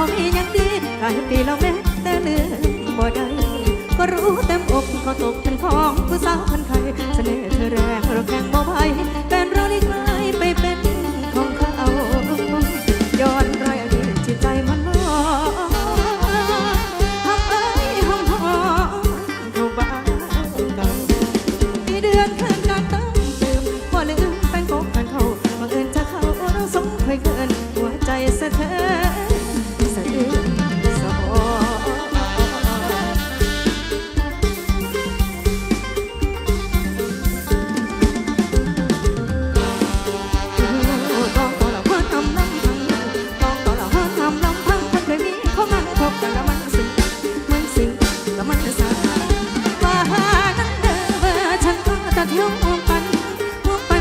พอมีอย่างดีหลายปีแล้วแม่แต่เลือบ่ได้ก็รู้เต็มอกก็ตกเป็นของผู้สาวคนไทยเสน่ห์เธอแรงเราแข่งบ่ไปเป็นเราได้กลายไปเป็นของเขาย้อนรอยอดีตจิตใจมันลอยทำเอ้ยห้องหองเบานเก่ามีเดือน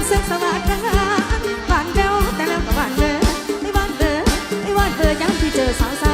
เสื้อสวัสดิ์นะบ้านเดาแต่แล้วก็บ้านเดอไม่บ้านเดอไม่บ้านเดอยังที่เจอสาว